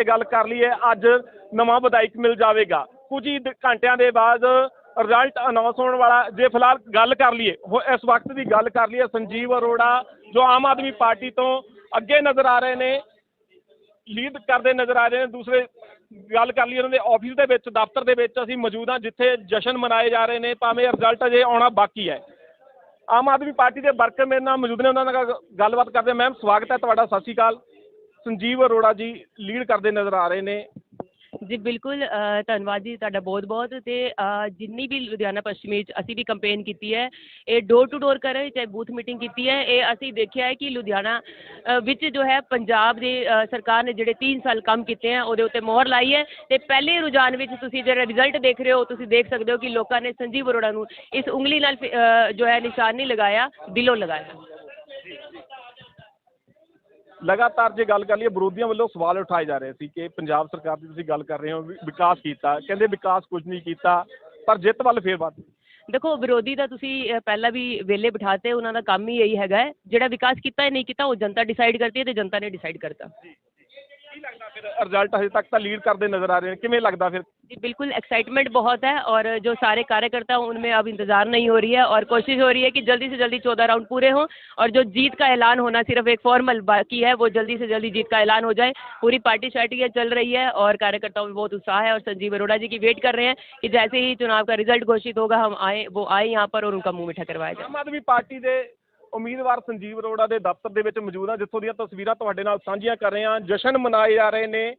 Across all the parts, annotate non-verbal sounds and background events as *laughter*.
ਤੇ ਗੱਲ ਕਰ ਲਈਏ, ਅੱਜ ਨਵਾਂ ਵਿਧਾਇਕ ਮਿਲ ਜਾਵੇਗਾ। ਕੁਝ ਹੀ ਦ- ਘੰਟਿਆਂ ਦੇ ਬਾਅਦ ਰਿਜ਼ਲਟ ਅਨਾਉਂਸ ਹੋਣ ਵਾਲਾ, ਜੇ ਫਿਲਹਾਲ ਗੱਲ ਕਰ ਲਈਏ, ਹੋ- ਇਸ ਵਕਤ ਦੀ ਗੱਲ ਕਰ ਲਈਏ, ਸੰਜੀਵ ਅਰੋੜਾ, ਜੋ ਆਮ ਆਦਮੀ ਪਾਰਟੀ ਤੋਂ ਅੱਗੇ ਨਜ਼ਰ ਆ ਰਹੇ ਨੇ ਲੀਡ ਕਰਦੇ ਨਜ਼ਰ ਆ ਰਹੇ ਨੇ, ਦੂਸਰੇ ਗੱਲ ਕਰ ਲਈ ਉਹਨਾਂ ਦੇ ਆਫਿਸ ਦੇ ਵਿੱਚ, ਦਫ਼ਤਰ ਦੇ ਵਿੱਚ ਅਸੀਂ ਮੌਜੂਦ ਹਾਂ, ਜਿੱਥੇ ਜਸ਼ਨ ਮਨਾਏ ਜਾ ਰਹੇ ਨੇ, ਭਾਵੇਂ ਰਿਜ਼ਲਟ ਅਜੇ ਆਉਣਾ ਬਾਕੀ ਹੈ। ਆਮ ਆਦਮੀ ਪਾਰਟੀ ਦੇ ਵਰਕਰ ਮੇਰੇ ਨਾਲ ਮੌਜੂਦ ਨੇ, ਉਹਨਾਂ ਨਾਲ ਗੱਲ- ਗੱਲਬਾਤ ਕਰਦੇ ਮੈਮ ਸਵਾਗਤ ਹੈ ਤੁਹਾਡਾ, ਸਤਿ ਸ਼੍ਰੀ ਅਕਾਲ। ਸੰਜੀਵ ਅਰੋੜਾ ਜੀ ਲੀਡ ਕਰਦੇ ਨਜ਼ਰ ਆ ਰਹੇ ਨੇ। ਜੀ, ਬਿਲਕੁਲ ਧੰਨਵਾਦ ਜੀ ਤੁਹਾਡਾ ਬਹੁਤ ਬਹੁਤ ਤੇ ਜਿੰਨੀ ਵੀ ਲੁਧਿਆਣਾ ਪੱਛਮੀ ਚ ਅਸੀਂ ਵੀ ਕੰਪੇਨ ਕੀਤੀ ਹੈ, ਇਹ ਡੋਰ ਟੂ ਡੋਰ ਕਰ ਚਾਹੇ ਬੂਥ ਮੀਟਿੰਗ ਕੀਤੀ ਹੈ, ਇਹ ਅਸੀਂ ਦੇਖਿਆ ਹੈ ਕਿ ਲੁਧਿਆਣਾ ਵਿੱਚ ਜੋ ਹੈ ਪੰਜਾਬ ਦੀ ਸਰਕਾਰ ਨੇ ਜਿਹੜੇ 3 ਸਾਲ ਕੰਮ ਕੀਤੇ ਹੈ, ਉਹਦੇ ਉੱਤੇ ਮੋਹਰ ਲਾਈ ਹੈ ਤੇ ਪਹਿਲੇ ਰੁਝਾਨ ਵਿੱਚ ਤੁਸੀਂ ਜਿਹੜਾ ਰਿਜ਼ਲਟ ਦੇਖ ਰਹੇ ਹੋ, ਤੁਸੀਂ ਦੇਖ ਸਕਦੇ ਹੋ ਕਿ ਲੋਕਾਂ ਨੇ ਸੰਜੀਵ ਅਰੋੜਾ ਨੂੰ ਇਸ ਉਂਗਲੀ ਨਾਲ ਫਿ- ਜੋ ਹੈ ਨਿਸ਼ਾਨ ਨਹੀਂ ਲਗਾਇਆ, ਦਿਲੋਂ ਲਗਾਇਆ। ਲਗਾਤਾਰ ਜੇ ਗੱਲ ਕਰ ਲਈਏ ਵਿਰੋਧੀਆਂ ਵੱਲੋਂ ਸਵਾਲ ਉਠਾਏ ਜਾ ਰਹੇ ਸੀ ਕਿ ਪੰਜਾਬ ਸਰਕਾਰ ਦੀ ਤੁਸੀਂ ਗੱਲ ਕਰ ਰਹੇ ਹੋ ਵਿਕਾਸ ਕੀਤਾ। ਕਹਿੰਦੇ ਵਿਕਾਸ ਕੁਝ ਨਹੀਂ ਕੀਤਾ ਪਰ ਜਿੱਤ ਵੱਲ ਫੇਰ ਵੱਧ। ਦੇਖੋ ਵਿਰੋਧੀ ਦਾ ਤੁਸੀਂ ਪਹਿਲਾਂ ਵੀ ਵੇਲੇ ਬਿਠਾਤੇ ਉਹਨਾਂ ਦਾ ਕੰਮ ਹੀ ਇਹੀ ਹੈਗਾ ਜਿਹੜਾ ਵਿਕਾਸ ਕੀਤਾ ਹੈ ਨਹੀਂ ਕੀਤਾ ਉਹ ਜਨਤਾ ਡਿਸਾਈਡ ਕਰਦੀ ਹੈ ਤੇ ਜਨਤਾ ਨੇ ਡਿਸਾਈਡ ਕਰਤਾ। ਕੀ ਲੱਗਦਾ ਫਿਰ ਰਿਜ਼ਲਟ ਹਜੇ ਤੱਕ ਤਾਂ ਲੀਡ ਕਰਦੇ ਨਜ਼ਰ ਆ ਰਹੇ ਨੇ ਕਿਵੇਂ ਲੱਗਦਾ ਫਿਰ जी बिल्कुल एक्साइटमेंट बहुत है और जो सारे कार्यकर्ता हैं उनमें अब इंतज़ार नहीं हो रही है और कोशिश हो रही है कि जल्दी से जल्दी चौदह राउंड पूरे हों और जो जीत का ऐलान होना सिर्फ एक फॉर्मल बाकी है वो जल्दी से जल्दी जीत का ऐलान हो जाए पूरी पार्टी शार्टी ये चल रही है और कार्यकर्ताओं में बहुत उत्साह है और संजीव अरोड़ा जी की वेट कर रहे हैं कि जैसे ही चुनाव का रिजल्ट घोषित होगा हम आए वो आए यहाँ पर और उनका मुंह मीठा करवाया जाए ਆਮ ਆਦਮੀ ਪਾਰਟੀ ਦੇ ਉਮੀਦਵਾਰ ਸੰਜੀਵ ਅਰੋੜਾ ਦੇ ਦਫ਼ਤਰ ਦੇ ਵਿੱਚ ਮੌਜੂਦ ਹਾਂ ਜਿੱਥੋਂ ਦੀਆਂ ਤਸਵੀਰਾਂ ਤੁਹਾਡੇ ਨਾਲ ਸਾਂਝੀਆਂ ਕਰ ਰਹੇ ਹਾਂ। ਜਸ਼ਨ ਮਨਾਏ ਜਾ ਰਹੇ ਨੇ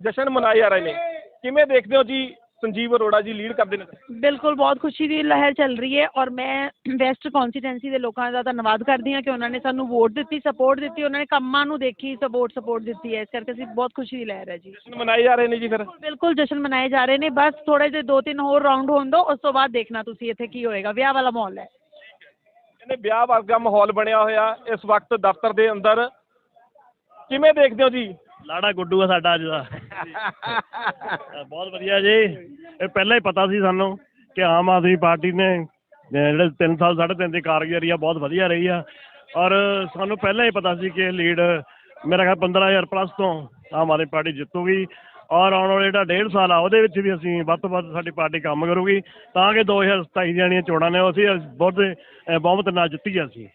ਜਸ਼ਨ ਮਨਾਏ ਜਾ ਰਹੇ ਨੇ। ਕਿਵੇਂ ਦੇਖਦੇ ਹੋ ਜੀ ਸੰਜੀਵ ਅਰੋੜਾ ਜੀ ਲੀਡ ਕਰਦੇ ਨੇ? ਬਿਲਕੁਲ ਬਹੁਤ ਖੁਸ਼ੀ ਦੀ ਲਹਿਰ ਚੱਲ ਰਹੀ ਹੈ ਔਰ ਮੈਂ ਵੈਸਟ ਕੌਂਸਟੀਟੈਂਸੀ ਦੇ ਲੋਕਾਂ ਦਾ ਧੰਨਵਾਦ ਕਰਦੀ ਹਾਂ ਕਿ ਉਹਨਾਂ ਨੇ ਸਾਨੂੰ ਵੋਟ ਦਿੱਤੀ ਸਪੋਰਟ ਦਿੱਤੀ ਉਹਨਾਂ ਨੇ ਕੰਮਾਂ ਨੂੰ ਦੇਖੀ ਸਪੋਰਟ ਸਪੋਰਟ ਦਿੱਤੀ ਹੈ। ਇਸ ਕਰਕੇ ਅਸੀਂ ਬਹੁਤ ਖੁਸ਼ੀ ਦੀ ਲਹਿਰ ਹੈ ਜੀ। ਜਸ਼ਨ ਮਨਾਏ ਜਾ ਰਹੇ ਨੇ ਜੀ ਫਿਰ? ਬਿਲਕੁਲ ਜਸ਼ਨ ਮਨਾਏ ਜਾ ਰਹੇ ਨੇ। ਬਸ ਥੋੜੇ ਜਿਹੇ ਦੋ ਤਿੰਨ ਹੋਰ ਰਾਉਂਡ ਹੋਣ ਦਿਓ ਉਸ ਤੋਂ ਬਾਅਦ ਦੇਖਣਾ ਤੁਸੀਂ ਇੱਥੇ ਕੀ ਹੋਏਗਾ। ਵਿਆਹ ਵਾਲਾ ਮਾਹੌਲ ਹੈ। ਕਹਿੰਦੇ ਵਿਆਹ ਵਰਗਾ ਮਾਹੌਲ ਬਣਿਆ ਹੋਇਆ ਇਸ ਵਕਤ ਦਫ਼ਤਰ ਦੇ ਅੰਦਰ। ਕਿਵੇਂ ਦੇਖਦੇ ਹੋ ਜੀ? ਲਾੜਾ ਗੁੱਡੂ ਆ ਸਾਡਾ ਅੱਜ ਦਾ। *laughs* ਬਹੁਤ ਵਧੀਆ ਜੀ। ਇਹ ਪਹਿਲਾਂ ਹੀ ਪਤਾ ਸੀ ਸਾਨੂੰ ਕਿ ਆਮ ਆਦਮੀ ਪਾਰਟੀ ਨੇ ਜਿਹੜੇ 3 ਸਾਲ ਸਾਢੇ ਤਿੰਨ ਦੀ ਕਾਰਗੁਜ਼ਾਰੀ ਆ ਬਹੁਤ ਵਧੀਆ ਰਹੀ ਆ। ਔਰ ਸਾਨੂੰ ਪਹਿਲਾਂ ਹੀ ਪਤਾ ਸੀ ਕਿ ਲੀਡ ਮੇਰਾ ਖਿਆਲ 15000 ਪਲੱਸ ਤੋਂ ਆਮ ਆਦਮੀ ਪਾਰਟੀ ਜਿੱਤੂਗੀ। ਔਰ ਆਉਣ ਵਾਲੇ ਜਿਹੜਾ ਡੇਢ ਸਾਲ ਆ ਉਹਦੇ ਵਿੱਚ ਵੀ ਅਸੀਂ ਵੱਧ ਤੋਂ ਵੱਧ ਸਾਡੀ ਪਾਰਟੀ ਕੰਮ ਕਰੂਗੀ। ਤਾਂ ਕਿ 2027 ਦੀਆਂ ਜਿਹੜੀਆਂ ਚੋਣਾਂ ਨੇ ਉਹ ਅਸੀਂ ਬਹੁਤ ਬਹੁਮਤ ਨਾਲ ਜਿੱਤੀਆਂ ਸੀ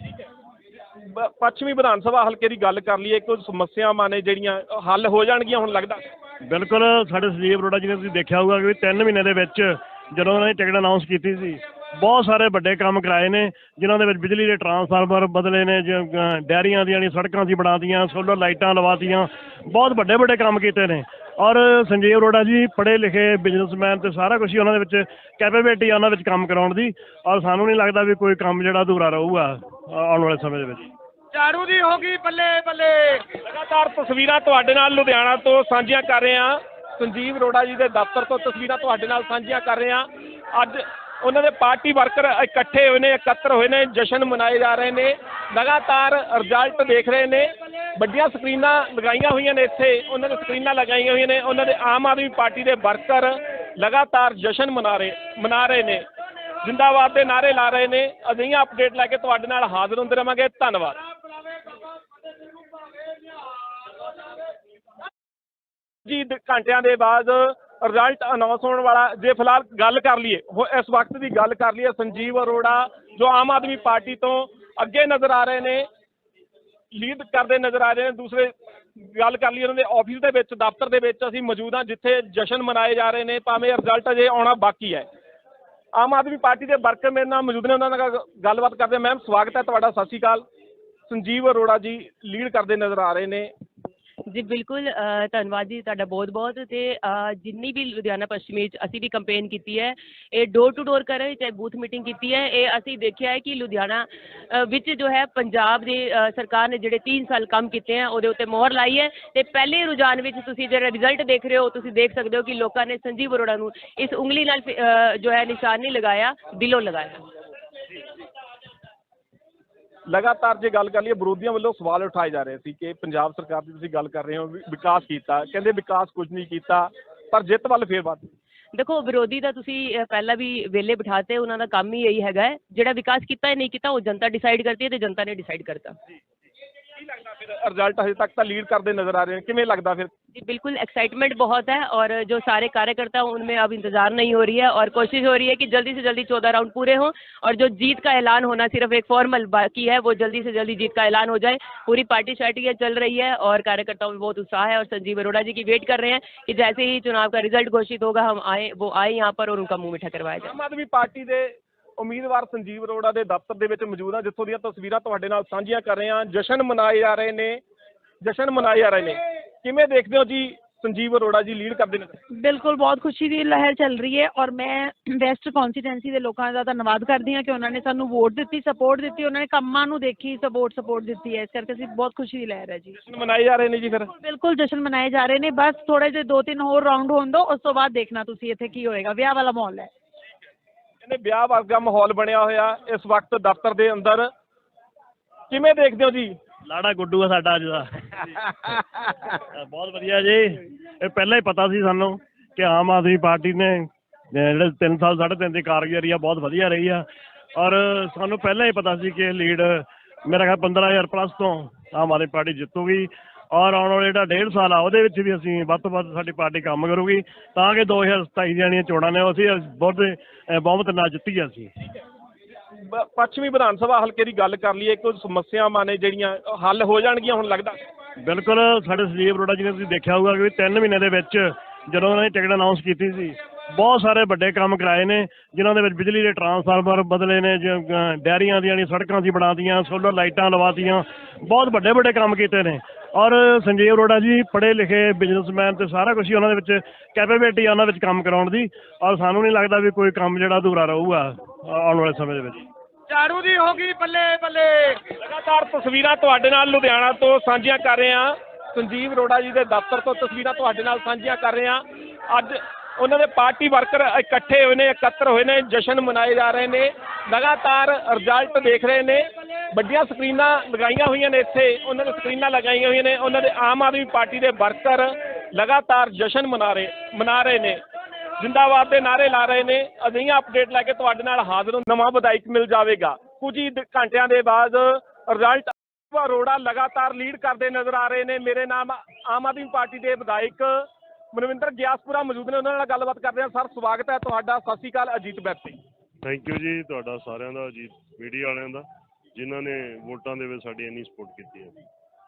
ਬ- ਪੱਛਮੀ ਵਿਧਾਨ ਸਭਾ ਹਲਕੇ ਦੀ ਗੱਲ ਕਰ ਲਈਏ ਕੁਝ ਸਮੱਸਿਆਵਾਂ ਨੇ ਜਿਹੜੀਆਂ ਹੱਲ ਹੋ ਜਾਣਗੀਆਂ ਹੁਣ ਲੱਗਦਾ। ਬਿਲਕੁਲ ਸਾਡੇ ਸੰਜੀਵ ਅਰੋੜਾ ਜੀ ਨੇ ਤੁਸੀਂ ਦੇਖਿਆ ਹੋਊਗਾ ਕਿ 3 ਮਹੀਨੇ ਦੇ ਵਿੱਚ ਜਦੋਂ ਉਹਨਾਂ ਨੇ ਟਿਕਟ ਅਨਾਉਂਸ ਕੀਤੀ ਸੀ ਬਹੁਤ ਸਾਰੇ ਵੱਡੇ ਕੰਮ ਕਰਾਏ ਨੇ ਜਿਨ੍ਹਾਂ ਦੇ ਵਿੱਚ ਬਿਜਲੀ ਦੇ ਟਰਾਂਸਫਾਰਮਰ ਬਦਲੇ ਨੇ ਡੈਰੀਆਂ ਦੀਆਂ ਸੜਕਾਂ ਸੀ ਬਣਾਤੀਆਂ ਸੋਲਰ ਲਾਈਟਾਂ ਲਵਾਤੀਆਂ ਬਹੁਤ ਵੱਡੇ ਵੱਡੇ ਕੰਮ ਕੀਤੇ ਨੇ। ਔਰ ਸੰਜੀਵ ਅਰੋੜਾ ਜੀ, ਪੜ੍ਹੇ ਲਿਖੇ ਬਿਜ਼ਨਸਮੈਨ ਤੇ ਸਾਰਾ ਕੁਝ ਹੀ ਉਹਨਾਂ ਦੇ ਵਿੱਚ ਕੈਪੇਬਿਲਿਟੀ ਆ ਉਹਨਾਂ ਵਿੱਚ ਕੰਮ ਕਰਾਉਣ ਦੀ। ਔਰ ਸਾਨੂੰ ਨਹੀਂ ਲੱਗਦਾ ਵੀ ਕੋਈ ਕੰਮ ਜਿਹੜਾ ਅਧੂਰਾ ਰਹੂਗਾ ਆਉਣ ਵਾਲੇ ਸਮੇਂ ਦੇ ਵਿੱਚ। ਝਾੜੂ ਦੀ ਹੋ ਗਈ ਬੱਲੇ ਬੱਲੇ। ਲਗਾਤਾਰ ਤਸਵੀਰਾਂ ਤੁਹਾਡੇ ਨਾਲ ਲੁਧਿਆਣਾ ਤੋਂ ਸਾਂਝੀਆਂ ਕਰ ਰਹੇ ਹਾਂ। ਸੰਜੀਵ ਅਰੋੜਾ ਜੀ ਦੇ ਦਫ਼ਤਰ ਤੋਂ ਤਸਵੀਰਾਂ ਤੁਹਾਡੇ ਨਾਲ ਸਾਂਝੀਆਂ ਕਰ ਰਹੇ ਹਾਂ। ਅੱਜ ਉਹਨਾਂ ਦੇ ਪਾਰਟੀ ਵਰਕਰ ਇਕੱਠੇ ਹੋਏ ਨੇ, ਇਕੱਤਰ ਹੋਏ ਨੇ, ਜਸ਼ਨ ਮਨਾਏ ਜਾ ਰਹੇ ਨੇ, ਲਗਾਤਾਰ ਰਿਜ਼ਲਟ ਦੇਖ ਰਹੇ ਨੇ। ਵੱਡੀਆਂ ਸਕਰੀਨਾਂ ਲਗਾਈਆਂ ਹੋਈਆਂ ਨੇ ਇੱਥੇ, ਉਹਨਾਂ ਦੇ ਸਕਰੀਨਾਂ ਲਗਾਈਆਂ ਹੋਈਆਂ ਨੇ, ਉਹਨਾਂ ਦੇ ਆਮ ਆਦਮੀ ਪਾਰਟੀ ਦੇ ਵਰਕਰ ਲਗਾਤਾਰ ਜਸ਼ਨ ਮਨਾ ਰਹੇ ਮਨਾ ਰਹੇ ਨੇ। ਜਿੰਦਾਬਾਦ ਦੇ ਨਾਰੇ ਲਾ ਰਹੇ ਨੇ। ਅਜਿਹੀਆਂ ਅਪਡੇਟ ਲੈ ਕੇ ਤੁਹਾਡੇ ਨਾਲ ਹਾਜ਼ਰ ਹੁੰਦੇ ਰਵਾਂਗੇ। ਧੰਨਵਾਦ। ਜੀ, ਘੰਟਿਆਂ ਦੇ ਬਾਅਦ ਰਿਜ਼ਲਟ ਅਨਾਉਂਸ ਹੋਣ ਵਾਲਾ, ਜੇ ਫਿਲਹਾਲ ਗੱਲ ਕਰ ਲਈਏ, ਹੋ- ਇਸ ਵਕਤ ਦੀ ਗੱਲ ਕਰ ਲਈਏ, ਸੰਜੀਵ ਅਰੋੜਾ, ਜੋ ਆਮ ਆਦਮੀ ਪਾਰਟੀ ਤੋਂ ਅੱਗੇ ਨਜ਼ਰ ਆ ਰਹੇ ਨੇ ਲੀਡ ਕਰਦੇ ਨਜ਼ਰ ਆ ਰਹੇ ਨੇ, ਦੂਸਰੇ ਗੱਲ ਕਰ ਲਈਏ ਉਹਨਾਂ ਦੇ ਆਫਿਸ ਦੇ ਵਿੱਚ, ਦਫ਼ਤਰ ਦੇ ਵਿੱਚ ਅਸੀਂ ਮੌਜੂਦ ਹਾਂ, ਜਿੱਥੇ ਜਸ਼ਨ ਮਨਾਏ ਜਾ ਰਹੇ ਨੇ, ਭਾਵੇਂ ਰਿਜ਼ਲਟ ਅਜੇ ਆਉਣਾ ਬਾਕੀ ਹੈ। ਆਮ ਆਦਮੀ ਪਾਰਟੀ ਦੇ ਵਰਕਰ ਮੇਰੇ ਨਾਲ ਮੌਜੂਦ ਨੇ, ਉਹਨਾਂ ਨਾਲ ਗੱਲਬਾਤ ਕਰਦੇ ਮੈਮ ਸਵਾਗਤ ਹੈ ਤੁਹਾਡਾ, ਸਤਿ ਸ਼੍ਰੀ ਅਕਾਲ। ਸੰਜੀਵ ਅਰੋੜਾ ਜੀ ਲੀਡ ਕਰਦੇ ਨਜ਼ਰ ਆ ਰਹੇ ਨੇ। ਜੀ, ਬਿਲਕੁਲ ਧੰਨਵਾਦ ਜੀ ਤੁਹਾਡਾ ਬਹੁਤ ਬਹੁਤ ਤੇ ਜਿੰਨੀ ਵੀ ਲੁਧਿਆਣਾ ਪੱਛਮੀ ਚ ਅਸੀਂ ਵੀ ਕੰਪੇਨ ਕੀਤੀ ਹੈ, ਇਹ ਡੋਰ ਟੂ ਡੋਰ ਕਰ ਰਹੇ, ਚਾਹੇ ਬੂਥ ਮੀਟਿੰਗ ਕੀਤੀ ਹੈ, ਇਹ ਅਸੀਂ ਦੇਖਿਆ ਹੈ ਕਿ ਲੁਧਿਆਣਾ ਵਿੱਚ ਜੋ ਹੈ ਪੰਜਾਬ ਦੀ ਸਰਕਾਰ ਨੇ ਜਿਹੜੇ 3 ਸਾਲ ਕੰਮ ਕੀਤੇ ਹੈ, ਉਹਦੇ ਉੱਤੇ ਮੋਹਰ ਲਾਈ ਹੈ ਤੇ ਪਹਿਲੇ ਰੁਝਾਨ ਵਿੱਚ ਤੁਸੀਂ ਜਿਹੜਾ ਰਿਜ਼ਲਟ ਦੇਖ ਰਹੇ ਹੋ, ਤੁਸੀਂ ਦੇਖ ਸਕਦੇ ਹੋ ਕਿ ਲੋਕਾਂ ਨੇ ਸੰਜੀਵ ਅਰੋੜਾ ਨੂੰ ਇਸ ਉਂਗਲੀ ਨਾਲ ਜੋ ਹੈ ਨਿਸ਼ਾਨ ਨਹੀਂ ਲਗਾਇਆ, ਦਿਲੋਂ ਲਗਾਇਆ। ਲਗਾਤਾਰ ਜੇ ਗੱਲ ਕਰ ਲਈਏ ਵਿਰੋਧੀਆਂ ਵੱਲੋਂ ਸਵਾਲ ਉਠਾਏ ਜਾ ਰਹੇ ਸੀ ਕਿ ਪੰਜਾਬ ਸਰਕਾਰ ਦੀ ਤੁਸੀਂ ਗੱਲ ਕਰ ਰਹੇ ਹੋ ਵੀ ਵਿਕਾਸ ਕੀਤਾ ਕਹਿੰਦੇ ਵਿਕਾਸ ਕੁਝ ਨਹੀਂ ਕੀਤਾ ਪਰ ਜਿੱਤ ਵੱਲ ਫੇਰ ਵੱਧ। ਦੇਖੋ ਵਿਰੋਧੀ ਦਾ ਤੁਸੀਂ ਪਹਿਲਾਂ ਵੀ ਵੇਲੇ ਬਿਠਾਤੇ ਉਹਨਾਂ ਦਾ ਕੰਮ ਹੀ ਇਹੀ ਹੈਗਾ ਜਿਹੜਾ ਵਿਕਾਸ ਕੀਤਾ ਹੈ ਨਹੀਂ ਕੀਤਾ ਉਹ ਜਨਤਾ ਡਿਸਾਈਡ ਕਰਦੀ ਹੈ ਤੇ ਜਨਤਾ ਨੇ ਡਿਸਾਈਡ ਕਰਤਾ। ਕੀ ਲੱਗਦਾ ਫਿਰ ਰਿਜ਼ਲਟ ਹਜੇ ਤੱਕ ਤਾਂ ਲੀਡ ਕਰਦੇ ਨਜ਼ਰ ਆ ਰਹੇ ਨੇ ਕਿਵੇਂ ਲੱਗਦਾ ਫਿਰ जी बिल्कुल एक्साइटमेंट बहुत है और जो सारे कार्यकर्ता हैं उनमें अब इंतजार नहीं हो रही है और कोशिश हो रही है कि जल्दी से जल्दी चौदह राउंड पूरे हों और जो जीत का ऐलान होना सिर्फ एक फॉर्मल बाकी है वो जल्दी से जल्दी जीत का ऐलान हो जाए पूरी पार्टी शार्टी ये चल रही है और कार्यकर्ताओं में बहुत उत्साह है और संजीव अरोड़ा जी की वेट कर रहे हैं कि जैसे ही चुनाव का रिजल्ट घोषित होगा हम आए वो आए यहाँ पर और उनका मुंह मीठा करवाया जाए ਆਮ ਆਦਮੀ ਪਾਰਟੀ ਦੇ ਉਮੀਦਵਾਰ ਸੰਜੀਵ ਅਰੋੜਾ ਦੇ ਦਫ਼ਤਰ ਦੇ ਵਿੱਚ ਮੌਜੂਦ ਹਾਂ ਜਿੱਥੋਂ ਦੀਆਂ ਤਸਵੀਰਾਂ ਤੁਹਾਡੇ ਨਾਲ ਸਾਂਝੀਆਂ ਕਰ ਰਹੇ ਹਾਂ। ਜਸ਼ਨ ਮਨਾਏ ਜਾ ਰਹੇ ਨੇ। ਜਸ਼ਨ ਮਨਾਏ ਜਾ ਰਹੇ ਨੇ। ਕਿਵੇਂ ਦੇਖਦੇ ਹੋ ਜੀ ਸੰਜੀਵ ਅਰੋੜਾ ਜੀ ਲੀਡ ਕਰਦੇ ਨੇ? ਬਿਲਕੁਲ ਬਹੁਤ ਖੁਸ਼ੀ ਦੀ ਲਹਿਰ ਚੱਲ ਰਹੀ ਹੈ ਔਰ ਮੈਂ ਵੈਸਟ ਕੌਂਸਟੀਟੈਂਸੀ ਦੇ ਲੋਕਾਂ ਦਾ ਧੰਨਵਾਦ ਕਰਦੀ ਹਾਂ ਕਿ ਉਹਨਾਂ ਨੇ ਸਾਨੂੰ ਵੋਟ ਦਿੱਤੀ ਸਪੋਰਟ ਦਿੱਤੀ ਉਹਨਾਂ ਨੇ ਕੰਮਾਂ ਨੂੰ ਦੇਖੀ ਸਪੋਰਟ ਸਪੋਰਟ ਦਿੱਤੀ ਹੈ ਇਸ ਕਰਕੇ ਅਸੀਂ ਬਹੁਤ ਖੁਸ਼ੀ ਦੀ ਲਹਿਰ ਹੈ ਜੀ। ਜਸ਼ਨ ਮਨਾਏ ਜਾ ਰਹੇ ਨੇ ਜੀ ਫਿਰ? ਬਿਲਕੁਲ ਜਸ਼ਨ ਮਨਾਏ ਜਾ ਰਹੇ ਨੇ। ਬਸ ਥੋੜੇ ਜਿਹੇ ਦੋ ਤਿੰਨ ਹੋਰ ਰਾਉਂਡ ਹੋਣ ਦਿਓ ਉਸ ਤੋਂ ਬਾਅਦ ਦੇਖਣਾ ਤੁਸੀਂ ਇੱਥੇ ਕੀ ਹੋਏਗਾ। ਵਿਆਹ ਵਾਲਾ ਮਾਹੌਲ ਹੈ। ਇਹਨੇ ਵਿਆਹ ਵਰਗਾ ਮਾਹੌਲ ਬਣਿਆ ਹੋਇਆ ਇਸ ਵਕਤ ਦਫ਼ਤਰ ਦੇ ਅੰਦਰ। ਕਿਵੇਂ ਦੇਖਦੇ ਹੋ ਜੀ? ਲਾੜਾ ਗੁੱਡੂ ਆ ਸਾਡਾ ਅੱਜ ਦਾ। *laughs* ਬਹੁਤ ਵਧੀਆ ਜੀ। ਇਹ ਪਹਿਲਾਂ ਹੀ ਪਤਾ ਸੀ ਸਾਨੂੰ ਕਿ ਆਮ ਆਦਮੀ ਪਾਰਟੀ ਨੇ ਜਿਹੜੇ 3 ਸਾਲ ਸਾਢੇ ਤਿੰਨ ਦੀ ਕਾਰਗੁਜ਼ਾਰੀ ਆ ਬਹੁਤ ਵਧੀਆ ਰਹੀ ਆ। ਔਰ ਸਾਨੂੰ ਪਹਿਲਾਂ ਹੀ ਪਤਾ ਸੀ ਕਿ ਇਹ ਲੀਡ ਮੇਰਾ ਖਿਆਲ 15000 ਪਲੱਸ ਤੋਂ ਆਮ ਆਦਮੀ ਪਾਰਟੀ ਜਿੱਤੂਗੀ। ਔਰ ਆਉਣ ਵਾਲੇ ਜਿਹੜਾ ਡੇਢ ਸਾਲ ਆ ਉਹਦੇ ਵਿੱਚ ਵੀ ਅਸੀਂ ਵੱਧ ਤੋਂ ਵੱਧ ਸਾਡੀ ਪਾਰਟੀ ਕੰਮ ਕਰੂਗੀ। ਤਾਂ ਕਿ 2027 ਦੀਆਂ ਚੋਣਾਂ ਨੇ ਅਸੀਂ ਬਹੁਤ ਬਹੁਮਤ ਨਾਲ ਜਿੱਤੀ ਅਸੀਂ। ਪੱਛਮੀ ਵਿਧਾਨ ਸਭਾ ਹਲਕੇ ਦੀ ਗੱਲ ਕਰ ਲਈਏ ਕੁਝ ਸਮੱਸਿਆਵਾਂ ਨੇ ਜਿਹੜੀਆਂ ਹੱਲ ਹੋ ਜਾਣਗੀਆਂ ਹੁਣ ਲੱਗਦਾ। ਬਿਲਕੁਲ ਸਾਡੇ ਸੰਜੀਵ ਅਰੋੜਾ ਜੀ ਨੇ ਤੁਸੀਂ ਦੇਖਿਆ ਹੋਊਗਾ ਕਿ 3 ਮਹੀਨੇ ਦੇ ਵਿੱਚ ਜਦੋਂ ਉਹਨਾਂ ਨੇ ਟਿਕਟ ਅਨਾਉਂਸ ਕੀਤੀ ਸੀ ਬਹੁਤ ਸਾਰੇ ਵੱਡੇ ਕੰਮ ਕਰਾਏ ਨੇ ਜਿਨ੍ਹਾਂ ਦੇ ਵਿੱਚ ਬਿਜਲੀ ਦੇ ਟਰਾਂਸਫਾਰਮਰ ਬਦਲੇ ਨੇ ਡੈਰੀਆਂ ਦੀਆਂ ਨੀ ਸੜਕਾਂ ਸੀ ਬਣਾਤੀਆਂ ਸੋਲਰ ਲਾਈਟਾਂ ਲਵਾਤੀਆਂ ਬਹੁਤ ਵੱਡੇ ਵੱਡੇ ਕੰਮ ਕੀਤੇ ਨੇ। ਔਰ ਸੰਜੀਵ ਅਰੋੜਾ ਜੀ, ਪੜ੍ਹੇ ਲਿਖੇ ਬਿਜ਼ਨਸਮੈਨ ਤੇ ਸਾਰਾ ਕੁਝ ਹੀ ਉਹਨਾਂ ਦੇ ਵਿੱਚ ਕੈਪੇਬਿਲਿਟੀ ਆ ਉਹਨਾਂ ਵਿੱਚ ਕੰਮ ਕਰਾਉਣ ਦੀ। ਔਰ ਸਾਨੂੰ ਨਹੀਂ ਲੱਗਦਾ ਵੀ ਕੋਈ ਕੰਮ ਜਿਹੜਾ ਅਧੂਰਾ ਰਹੂਗਾ ਆਉਣ ਵਾਲੇ ਸਮੇਂ ਦੇ ਵਿੱਚ। ਝਾੜੂ ਦੀ ਹੋ ਗਈ ਬੱਲੇ ਬੱਲੇ। ਲਗਾਤਾਰ ਤਸਵੀਰਾਂ ਤੁਹਾਡੇ ਨਾਲ ਲੁਧਿਆਣਾ ਤੋਂ ਸਾਂਝੀਆਂ ਕਰ ਰਹੇ ਹਾਂ। ਸੰਜੀਵ ਅਰੋੜਾ ਜੀ ਦੇ ਦਫ਼ਤਰ ਤੋਂ ਤਸਵੀਰਾਂ ਤੁਹਾਡੇ ਨਾਲ ਸਾਂਝੀਆਂ ਕਰ ਰਹੇ ਹਾਂ। ਅੱਜ ਉਹਨਾਂ ਦੇ ਪਾਰਟੀ ਵਰਕਰ ਇਕੱਠੇ ਹੋਏ ਨੇ, ਇਕੱਤਰ ਹੋਏ ਨੇ, ਜਸ਼ਨ ਮਨਾਏ ਜਾ ਰਹੇ ਨੇ। ਲਗਾਤਾਰ ਰਿਜ਼ਲਟ ਦੇਖ ਰਹੇ ਨੇ। ਵੱਡੀਆਂ ਸਕਰੀਨਾਂ ਲਗਾਈਆਂ ਹੋਈਆਂ ਨੇ ਇੱਥੇ, ਉਹਨਾਂ ਦੇ ਸਕਰੀਨਾਂ ਲਗਾਈਆਂ ਹੋਈਆਂ ਨੇ, ਉਹਨਾਂ ਦੇ ਆਮ ਆਦਮੀ ਪਾਰਟੀ ਦੇ ਵਰਕਰ ਲਗਾਤਾਰ ਜਸ਼ਨ ਮਨਾ ਰਹੇ ਮਨਾ ਰਹੇ ਨੇ, ਜਿੰਦਾਬਾਦ ਦੇ ਨਾਰੇ ਲਾ ਰਹੇ ਨੇ, ਅਜਿਹੀਆਂ ਅਪਡੇਟ ਲੈ ਕੇ ਤੁਹਾਡੇ ਨਾਲ ਹਾਜ਼ਰ ਹਾਂ, ਨਵਾਂ ਵਿਧਾਇਕ ਮਿਲ ਜਾਵੇਗਾ। ਕੁਝ ਹੀ ਘੰਟਿਆਂ ਦੇ ਬਾਅਦ ਰਿਜ਼ਲਟ ਅਰੋੜਾ ਲਗਾਤਾਰ ਲੀਡ ਕਰਦੇ ਨਜ਼ਰ ਆ ਰਹੇ ਨੇ, ਮੇਰੇ ਨਾਮ ਆਮ ਆਦਮੀ ਪਾਰਟੀ ਦੇ ਵਿਧਾਇਕ ਮਨਵਿੰਦਰ ਗਿਆਸਪੁਰਾ ਮੌਜੂਦ ਨੇ, ਉਹਨਾਂ ਨਾਲ ਗੱਲਬਾਤ ਕਰਦੇ ਹਾਂ। ਸਰ, ਸਵਾਗਤ ਹੈ ਤੁਹਾਡਾ, ਸਤਿ ਸ਼੍ਰੀ ਅਕਾਲ, ਅਜੀਤ ਵੈਬਸਾਈਟ ਥੈਂਕ ਯੂ ਜੀ, ਤੁਹਾਡਾ ਸਾਰਿਆਂ ਦਾ, ਅਜੀਤ ਮੀਡੀਆ ਵਾਲਿਆਂ ਦਾ। ਜਿਨ੍ਹਾਂ ਨੇ ਵੋਟਾਂ ਦੇ ਵਿੱਚ ਸਾਡੀ ਇੰਨੀ ਸਪੋਰਟ ਕੀਤੀ ਹੈ।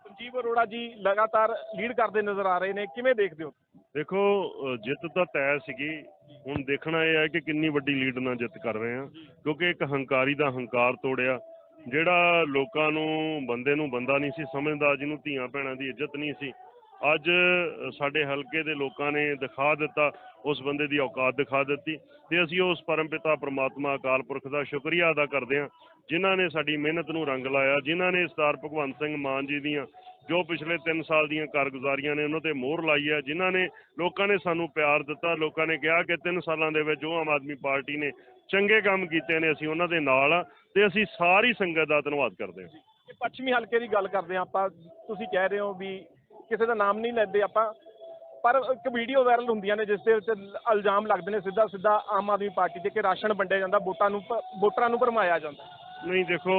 ਸੰਜੀਵ ਅਰੋੜਾ ਜੀ ਲਗਾਤਾਰ ਲੀਡ ਕਰਦੇ ਨਜ਼ਰ ਆ ਰਹੇ ਨੇ ਕਿਵੇਂ ਦੇਖਦੇ ਹੋ ਦੇਖੋ ਜਿੱਤ ਤਾਂ ਤੈਅ ਸੀਗੀ। ਹੁਣ ਦੇਖਣਾ ਇਹ ਹੈ ਕਿ ਕਿੰਨੀ ਵੱਡੀ ਲੀਡ ਨਾਲ ਜਿੱਤ ਕਰ ਰਹੇ ਆ ਕਿਉਂਕਿ ਇੱਕ ਹੰਕਾਰੀ ਦਾ ਹੰਕਾਰ ਤੋੜਿਆ ਜਿਹੜਾ ਲੋਕਾਂ ਨੂੰ ਬੰਦੇ ਨੂੰ ਬੰਦਾ ਨਹੀਂ ਸੀ ਸਮਝਦਾ ਜਿਹਨੂੰ ਧੀਆਂ ਭੈਣਾਂ ਦੀ ਇੱਜ਼ਤ ਨਹੀਂ ਸੀ। ਅੱਜ ਸਾਡੇ ਹਲਕੇ ਦੇ ਲੋਕਾਂ ਨੇ ਦਿਖਾ ਦਿੱਤਾ ਉਸ ਬੰਦੇ ਦੀ ਔਕਾਤ ਦਿਖਾ ਦਿੱਤੀ। ਤੇ ਅਸੀਂ ਉਸ ਪਰਮਪਿਤਾ ਪ੍ਰਮਾਤਮਾ ਅਕਾਲ ਪੁਰਖ ਦਾ ਸ਼ੁਕਰੀਆ ਅਦਾ ਕਰਦੇ ਹਾਂ ਜਿਨ੍ਹਾਂ ਨੇ ਸਾਡੀ ਮਿਹਨਤ ਨੂੰ ਰੰਗ ਲਾਇਆ, ਜਿਨ੍ਹਾਂ ਨੇ ਸਰਦਾਰ ਭਗਵੰਤ ਸਿੰਘ ਮਾਨ ਜੀ ਦੀਆਂ ਜੋ ਪਿਛਲੇ 3 ਸਾਲ ਦੀਆਂ ਕਾਰਗੁਜ਼ਾਰੀਆਂ ਨੇ ਉਹਨਾਂ ਤੇ ਮੋਹਰ ਲਾਈ ਹੈ, ਜਿਨ੍ਹਾਂ ਨੇ ਲੋਕਾਂ ਨੇ ਸਾਨੂੰ ਪਿਆਰ ਦਿੱਤਾ, ਲੋਕਾਂ ਨੇ ਕਿਹਾ ਕਿ 3 ਸਾਲਾਂ ਦੇ ਵਿੱਚ ਜੋ ਆਮ ਆਦਮੀ ਪਾਰਟੀ ਨੇ ਚੰਗੇ ਕੰਮ ਕੀਤੇ ਨੇ, ਅਸੀਂ ਉਹਨਾਂ ਦੇ ਨਾਲ ਆ ਤੇ ਅਸੀਂ ਸਾਰੀ ਸੰਗਤ ਦਾ ਧੰਨਵਾਦ ਕਰਦੇ ਹਾਂ। ਪੱਛਮੀ ਹਲਕੇ ਦੀ ਗੱਲ ਕਰਦੇ ਹਾਂ ਆਪਾਂ, ਤੁਸੀਂ ਕਹਿ ਰਹੇ ਹੋ ਵੀ ਕਿਸੇ ਦਾ ਨਾਮ ਨਹੀਂ ਲੈਂਦੇ ਆਪਾਂ, ਪਰ ਇੱਕ ਵੀਡੀਓ ਵਾਇਰਲ ਹੁੰਦੀਆਂ ਨੇ ਜਿਸ ਦੇ ਵਿੱਚ ਇਲਜ਼ਾਮ ਲੱਗਦੇ ਨੇ ਸਿੱਧਾ ਸਿੱਧਾ ਆਮ ਆਦਮੀ ਪਾਰਟੀ ਤੇ ਕਿ ਰਾਸ਼ਨ ਵੰਡਿਆ ਜਾਂਦਾ, ਵੋਟਾਂ ਨੂੰ ਵੋਟਰਾਂ ਨੂੰ ਭਰਮਾਇਆ ਜਾਂਦਾ। ਨਹੀਂ, ਦੇਖੋ,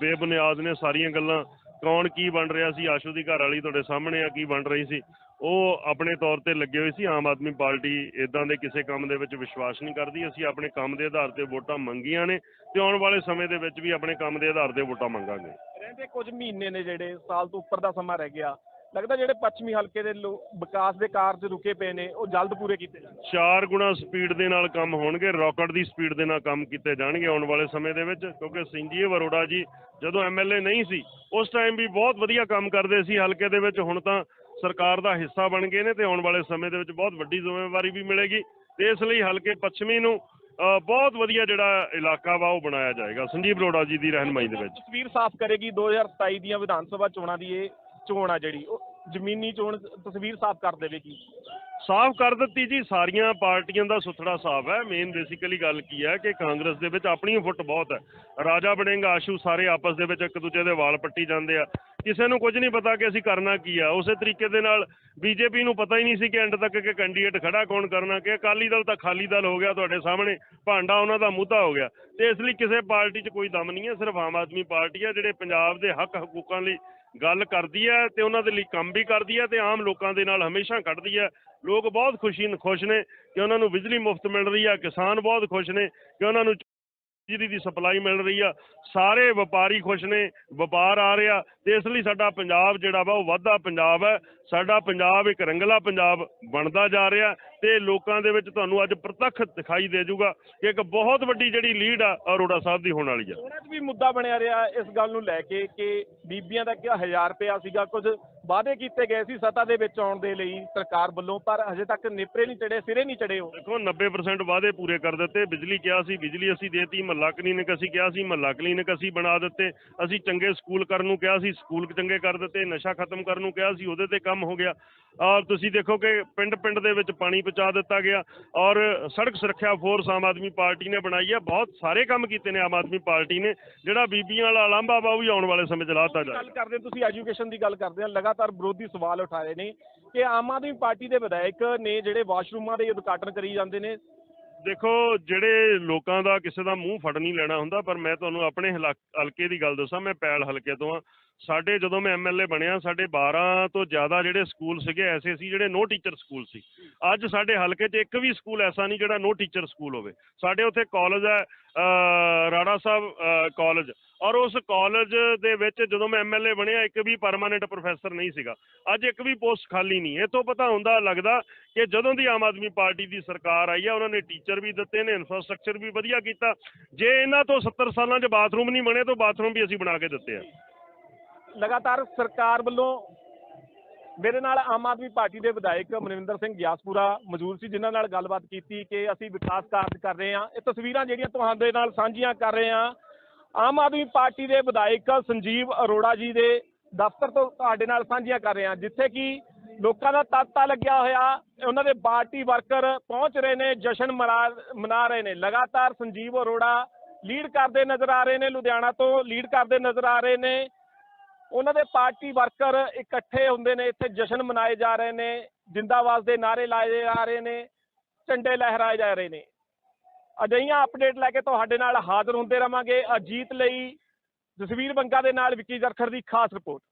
ਬੇਬੁਨਿਆਦ ਨੇ ਸਾਰੀਆਂ ਗੱਲਾਂ। ਕੌਣ ਕੀ ਬਣ ਰਿਹਾ ਸੀ? ਆਸ਼ੂ ਦੀ ਘਰ ਵਾਲੀ ਤੁਹਾਡੇ ਸਾਹਮਣੇ ਆ, ਕੀ ਬਣ ਰਹੀ ਸੀ? ਉਹ ਆਪਣੇ ਤੌਰ ਤੇ ਲੱਗੇ ਹੋਏ ਸੀ, ਆਮ ਆਦਮੀ ਪਾਰਟੀ ਇਦਾਂ ਦੇ ਕਿਸੇ ਕੰਮ ਦੇ ਵਿੱਚ ਵਿਸ਼ਵਾਸ ਨਹੀਂ ਕਰਦੀ। ਅਸੀਂ ਆਪਣੇ ਕੰਮ ਦੇ ਆਧਾਰ ਤੇ ਵੋਟਾਂ ਮੰਗੀਆਂ ਨੇ ਤੇ ਆਉਣ ਵਾਲੇ ਸਮੇਂ ਦੇ ਵਿੱਚ ਵੀ ਆਪਣੇ ਕੰਮ ਦੇ ਆਧਾਰ ਤੇ ਵੋਟਾਂ ਮੰਗਾਂਗੇ। ਰਹਿੰਦੇ ਕੁਝ ਮਹੀਨੇ ਨੇ ਜਿਹੜੇ, ਸਾਲ ਤੋਂ ਉੱਪਰ ਦਾ ਸਮਾਂ ਰਹਿ ਗਿਆ। ਲੱਗਦਾ ਜਿਹੜੇ ਪੱਛਮੀ ਹਲਕੇ ਦੇ ਲੋ- ਵਿਕਾਸ ਦੇ ਕਾਰਜ ਰੁਕੇ ਪਏ ਨੇ ਉਹ ਜਲਦ ਪੂਰੇ ਕੀਤੇ ਜਾਣ। ਚਾਰ ਗੁਣਾ ਸਪੀਡ ਦੇ ਨਾਲ ਕੰਮ ਹੋਣਗੇ ਰਾਕਟ ਦੀ ਸਪੀਡ ਦੇ ਨਾਲ ਕੰਮ ਕੀਤੇ ਜਾਣਗੇ ਆਉਣ ਵਾਲੇ ਸਮੇਂ ਦੇ ਵਿੱਚ ਕਿਉਂਕਿ ਸੰਜੀਵ ਅਰੋੜਾ ਜੀ ਜਦੋਂ ਐਮਐਲਏ ਨਹੀਂ ਸੀ ਉਸ ਟਾਈਮ ਵੀ ਬਹੁਤ ਵਧੀਆ ਕੰਮ ਕਰਦੇ ਸੀ ਹਲਕੇ ਦੇ ਵਿੱਚ ਹੁਣ ਤਾਂ ਸਰਕਾਰ ਦਾ ਹਿੱਸਾ ਬਣ ਗਏ ਨੇ ਤੇ ਆਉਣ ਵਾਲੇ ਸਮੇਂ ਦੇ ਵਿੱਚ ਬਹੁਤ ਵੱਡੀ ਜ਼ਿੰਮੇਵਾਰੀ ਵੀ ਮਿਲੇਗੀ। ਤੇ ਇਸ ਲਈ ਹਲਕੇ ਪੱਛਮੀ ਨੂੰ ਬਹੁਤ ਵਧੀਆ ਜਿਹੜਾ ਇਲਾਕਾ ਵਾ ਉਹ ਬਣਾਇਆ ਜਾਏਗਾ। ਸੰਜੀਵ ਅਰੋੜਾ ਜੀ ਦੀ ਰਹਿਨਮਾਈ ਦੇ ਵਿੱਚ। ਤਸਵੀਰ ਸਾਫ਼ ਕਰੇਗੀ 2027 ਦੀਆਂ ਵਿਧਾਨ ਸਭਾ ਚੋਣਾਂ ਦੀ ਇਹ ਚੋਣ ਆ ਜਿਹੜੀ, ਉਹ ਜ਼ਮੀਨੀ ਚੋਣ ਤਸਵੀਰ ਸਾਫ਼ ਕਰ ਦੇਵੇਗੀ ਸਾਫ਼ ਕਰ ਦਿੱਤੀ ਜੀ, ਸਾਰੀਆਂ ਪਾਰਟੀਆਂ ਦਾ ਸੁਥਰਾ ਸਾਫ਼ ਹੈ। ਮੇਨ ਬੇਸਿਕਲੀ ਗੱਲ ਕੀ ਹੈ ਕਿ ਕਾਂਗਰਸ ਦੇ ਵਿੱਚ ਆਪਣੀ ਫੁੱਟ ਬਹੁਤ ਹੈ। ਰਾਜਾ ਬਣੇਗਾ ਆਸ਼ੂ ਸਾਰੇ ਆਪਸ ਦੇ ਵਿੱਚ ਇੱਕ ਦੂਜੇ ਦੇ ਵਾਲ ਪੱਟੀ ਜਾਂਦੇ ਆ। ਕਿਸੇ ਨੂੰ ਕੁਝ ਨਹੀਂ ਪਤਾ ਕਿ ਅਸੀਂ ਕਰਨਾ ਕੀ ਆ। ਉਸੇ ਤਰੀਕੇ ਦੇ ਨਾਲ ਬੀਜੇਪੀ ਨੂੰ ਪਤਾ ਹੀ ਨਹੀਂ ਸੀ ਕਿ ਐਂਡ ਤੱਕ ਕਿ ਕੈਂਡੀਡੇਟ ਖੜਾ ਕੌਣ ਕਰਨਾ। ਕਿ ਅਕਾਲੀ ਦਲ ਤਾਂ ਖਾਲੀ ਦਲ ਹੋ ਗਿਆ ਤੁਹਾਡੇ ਸਾਹਮਣੇ, ਭਾਂਡਾ ਉਹਨਾਂ ਦਾ ਮੁੱਦਾ ਹੋ ਗਿਆ। ਤੇ ਇਸ ਲਈ ਕਿਸੇ ਪਾਰਟੀ 'ਚ ਕੋਈ ਦਮ ਨਹੀਂ ਹੈ। ਸਿਰਫ ਆਮ ਆਦਮੀ ਪਾਰਟੀ ਆ ਜਿਹੜੇ ਪੰਜਾਬ ਦੇ ਹੱਕ ਹਕੂਕਾਂ ਲਈ ਗੱਲ ਕਰਦੀ ਹੈ ਤੇ ਉਹਨਾਂ ਦੇ ਲਈ ਕੰਮ ਵੀ ਕਰਦੀ ਹੈ ਤੇ ਆਮ ਲੋਕਾਂ ਦੇ ਨਾਲ ਹਮੇਸ਼ਾ ਕੱਢਦੀ ਹੈ। ਲੋਕ ਬਹੁਤ ਖੁਸ਼ੀ ਖੁਸ਼ ਨੇ ਕਿ ਉਹਨਾਂ ਨੂੰ ਬਿਜਲੀ ਮੁਫਤ ਮਿਲ ਰਹੀ ਹੈ, ਕਿਸਾਨ ਬਹੁਤ ਖੁਸ਼ ਨੇ ਕਿ ਉਹਨਾਂ ਨੂੰ ਬਿਜਲੀ ਦੀ ਸਪਲਾਈ ਮਿਲ ਰਹੀ ਆ। ਸਾਰੇ ਵਪਾਰੀ ਖੁਸ਼ ਨੇ, ਵਪਾਰ ਆ ਰਿਹਾ ਤੇ ਇਸ ਲਈ ਸਾਡਾ ਪੰਜਾਬ ਜਿਹੜਾ ਵਾ ਉਹ ਵਾਧਾ ਪੰਜਾਬ ਹੈ। ਸਾਡਾ ਪੰਜਾਬ ਇੱਕ ਰੰਗਲਾ ਪੰਜਾਬ ਬਣਦਾ ਜਾ ਰਿਹਾ ਤੇ ਲੋਕਾਂ ਦੇ ਵਿੱਚ ਤੁਹਾਨੂੰ ਅੱਜ ਪ੍ਰਤੱਖ ਦਿਖਾਈ ਦੇ ਜਾਊਗਾ ਕਿ ਇੱਕ ਬਹੁਤ ਵੱਡੀ ਜਿਹੜੀ ਲੀਡ ਆ ਅਰੋੜਾ ਸਾਹਿਬ ਦੀ ਹੋਣ ਵਾਲੀ ਆ। ਉਹਨਾਂ 'ਚ ਵੀ ਮੁੱਦਾ ਬਣਿਆ ਰਿਹਾ ਇਸ ਗੱਲ ਨੂੰ ਲੈ ਕੇ ਕਿ ਬੀਬੀਆਂ ਦਾ ਕਿਹਾ 1000 ਰੁਪਇਆ ਸੀਗਾ ਕੁਝ ਵਾਅਦੇ ਕੀਤੇ ਗਏ ਸੀ ਸੱਤਾ ਦੇ ਵਿੱਚ ਆਉਣ ਦੇ ਲਈ ਸਰਕਾਰ ਵੱਲੋਂ ਪਰ ਹਜੇ ਤੱਕ ਨੇਪਰੇ ਨਹੀਂ ਚੜੇ ਸਿਰੇ ਨਹੀਂ ਚੜੇ ਉਹ। ਦੇਖੋ 90% ਵਾਅਦੇ ਪੂਰੇ ਕਰ ਦਿੱਤੇ ਬਿਜਲੀ ਕਿਹਾ ਸੀ ਬਿਜਲੀ ਅਸੀਂ ਦੇਤੀ ਮਹੱਲਾ ਕਲੀਨਿਕ ਅਸੀਂ ਕਿਹਾ ਸੀ ਮਹੱਲਾ ਕਲੀਨਿਕ ਅਸੀਂ ਬਣਾ ਦਿੱਤੇ ਅਸੀਂ ਚੰਗੇ ਸਕੂਲ ਕਰਨ ਨੂੰ ਕਿਹਾ ਸੀ ਸਕੂਲ ਚੰਗੇ ਕਰ ਦਿੱਤੇ ਨਸ਼ਾ ਖਤਮ ਕਰਨ ਨੂੰ ਕਿਹਾ ਸੀ ਉਹਦੇ ਤੇ ਕੰਮ ਹੋ ਗਿਆ। ਔਰ ਤੁਸੀਂ ਦੇਖੋ ਕਿ ਪਿੰਡ ਪਿੰਡ ਦੇ ਵਿੱਚ ਪਾਣੀ ਪਹੁੰਚਾ ਦਿੱਤਾ ਗਿਆ ਔਰ ਸੜਕ ਸੁਰੱਖਿਆ ਫੋਰਸ ਆਮ ਆਦਮੀ ਪਾਰਟੀ ਨੇ ਬਣਾਈ ਹੈ। ਬਹੁਤ ਸਾਰੇ ਕੰਮ ਕੀਤੇ ਨੇ ਆਮ ਆਦਮੀ ਪਾਰਟੀ ਨੇ ਜਿਹੜਾ ਬੀਬੀਆਂ ਵਾਲਾ ਲਾਂਭਾ ਵਾ ਉਹ ਵੀ ਆਉਣ ਵਾਲੇ ਸਮੇਂ 'ਚ ਲਾਤਾ ਜਾਏ ਗੱਲ ਕਰਦੇ ਤੁਸੀਂ ਐਜੂਕੇਸ਼ਨ ਦੀ ਗੱਲ ਕਰਦੇ ਆ ਲਗਾਤਾਰ ਵਿਰੋਧੀ ਸਵਾਲ ਉਠਾ ਰਹੇ ਨੇ ਕਿ ਆਮ ਆਦਮੀ ਪਾਰਟੀ ਦੇ ਵਿਧਾਇਕ ਨੇ ਜਿਹੜੇ ਵਾਸ਼ਰੂਮਾਂ ਦੇ ਉਦਘਾਟਨ ਕਰੀ ਜਾਂਦੇ ਨੇ। ਦੇਖੋ ਜਿਹੜੇ ਲੋਕਾਂ ਦਾ ਕਿਸੇ ਦਾ ਮੂੰਹ ਫੜ ਨਹੀਂ ਲੈਣਾ ਹੁੰਦਾ ਪਰ ਮੈਂ ਤੁਹਾਨੂੰ ਆਪਣੇ ਹਲਾ- ਹਲਕੇ ਦੀ ਗੱਲ ਦੱਸਾਂ ਮੈਂ ਪੈਲ ਹਲਕੇ ਤੋਂ ਆ ਸਾਡੇ ਜਦੋਂ ਮੈਂ ਐਮਐਲਏ ਬਣਿਆ ਸਾਡੇ 12 ਤੋਂ ਜ਼ਿਆਦਾ ਜਿਹੜੇ ਸਕੂਲ ਸੀਗੇ ਐਸੇ ਸੀ ਜਿਹੜੇ ਨੋ ਟੀਚਰ ਸਕੂਲ ਸੀ। ਅੱਜ ਸਾਡੇ ਹਲਕੇ 'ਚ ਇੱਕ ਵੀ ਸਕੂਲ ਐਸਾ ਨਹੀਂ ਜਿਹੜਾ ਨੋ ਟੀਚਰ ਸਕੂਲ ਹੋਵੇ। ਸਾਡੇ ਉੱਥੇ ਕਾਲਜ ਹੈ ਅ, ਰਾੜਾ ਸਾਹਿਬ ਕਾਲਜ ਔਰ ਉਸ ਕਾਲਜ ਦੇ ਵਿੱਚ ਜਦੋਂ ਮੈਂ ਐਮਐਲਏ ਬਣਿਆ ਇੱਕ ਵੀ ਪਰਮਾਨੈਂਟ ਪ੍ਰੋਫੈਸਰ ਨਹੀਂ ਸੀਗਾ। ਅੱਜ ਇੱਕ ਵੀ ਪੋਸਟ ਖਾਲੀ ਨਹੀਂ। ਇਹ ਤੋਂ ਪਤਾ ਹੁੰਦਾ ਲੱਗਦਾ ਕਿ ਜਦੋਂ ਦੀ ਆਮ ਆਦਮੀ ਪਾਰਟੀ ਦੀ ਸਰਕਾਰ ਆਈ ਆ ਉਹਨਾਂ ਨੇ ਟੀਚਰ ਵੀ ਦਿੱਤੇ ਨੇ ਇਨਫਰਾਸਟ੍ਰਕਚਰ ਵੀ ਵਧੀਆ ਕੀਤਾ। ਜੇ ਇਹਨਾਂ ਤੋਂ 70 ਸਾਲਾਂ 'ਚ ਬਾਥਰੂਮ ਨਹੀਂ ਬਣੇ ਤਾਂ ਬਾਥਰੂਮ ਵੀ ਅਸੀਂ ਬਣਾ ਕੇ ਦਿੱਤੇ ਆ। ਲਗਾਤਾਰ ਸਰਕਾਰ ਵੱਲੋਂ ਮੇਰੇ ਨਾਲ ਆਮ ਆਦਮੀ ਪਾਰਟੀ ਦੇ ਵਿਧਾਇਕ ਮਨਵਿੰਦਰ ਸਿੰਘ ਗਿਆਸਪੁਰਾ ਮੌਜੂਦ ਸੀ, ਜਿਨ੍ਹਾਂ ਨਾਲ ਗੱਲਬਾਤ ਕੀਤੀ ਕਿ ਅਸੀਂ ਵਿਕਾਸ ਕਾਰਜ ਕਰ ਰਹੇ ਹਾਂ। ਇਹ ਤਸਵੀਰਾਂ ਜਿਹੜੀਆਂ ਤੁਹਾਡੇ ਨਾਲ ਸਾਂਝੀਆਂ ਕਰ ਰਹੇ ਹਾਂ। ਆਮ ਆਦਮੀ ਪਾਰਟੀ ਦੇ ਵਿਧਾਇਕ ਸੰਜੀਵ ਅਰੋੜਾ ਜੀ ਦੇ ਦਫ਼ਤਰ ਤੋਂ ਤੁਹਾਡੇ ਨਾਲ ਸਾਂਝੀਆਂ ਕਰ ਰਹੇ ਹਾਂ, ਜਿੱਥੇ ਕਿ ਲੋਕਾਂ ਦਾ ਤਾਤਾ ਲੱਗਿਆ ਹੋਇਆ, ਉਹਨਾਂ ਦੇ ਪਾਰਟੀ ਵਰਕਰ ਪਹੁੰਚ ਰਹੇ ਨੇ, ਜਸ਼ਨ ਮਨਾ- ਮਨਾ ਰਹੇ ਨੇ। ਲਗਾਤਾਰ ਸੰਜੀਵ ਅਰੋੜਾ ਲੀਡ ਕਰਦੇ ਨਜ਼ਰ ਆ ਰਹੇ ਨੇ, ਲੁਧਿਆਣਾ ਤੋਂ ਲੀਡ ਕਰਦੇ ਨਜ਼ਰ ਆ ਰਹੇ ਨੇ। ਉਹਨਾਂ ਦੇ ਪਾਰਟੀ ਵਰਕਰ ਇਕੱਠੇ ਹੁੰਦੇ ਨੇ, ਇੱਥੇ ਜਸ਼ਨ ਮਨਾਏ ਜਾ ਰਹੇ ਨੇ, ਜਿੰਦਾਬਾਦ ਦੇ ਨਾਰੇ ਲਾਏ ਜਾ ਰਹੇ ਨੇ, ਝੰਡੇ ਲਹਿਰਾਏ ਜਾ ਰਹੇ ਨੇ। ਅਜਿਹੀਆਂ ਅਪਡੇਟ ਲੈ ਕੇ ਤੁਹਾਡੇ ਨਾਲ ਹਾਜ਼ਰ ਹੁੰਦੇ ਰਵਾਂਗੇ ਅਜੀਤ ਲਈ, ਜਸਵੀਰ ਬੰਗਾ ਦੇ ਨਾਲ ਵਿੱਕੀ ਜਰਖੜ ਦੀ ਖਾਸ ਰਿਪੋਰਟ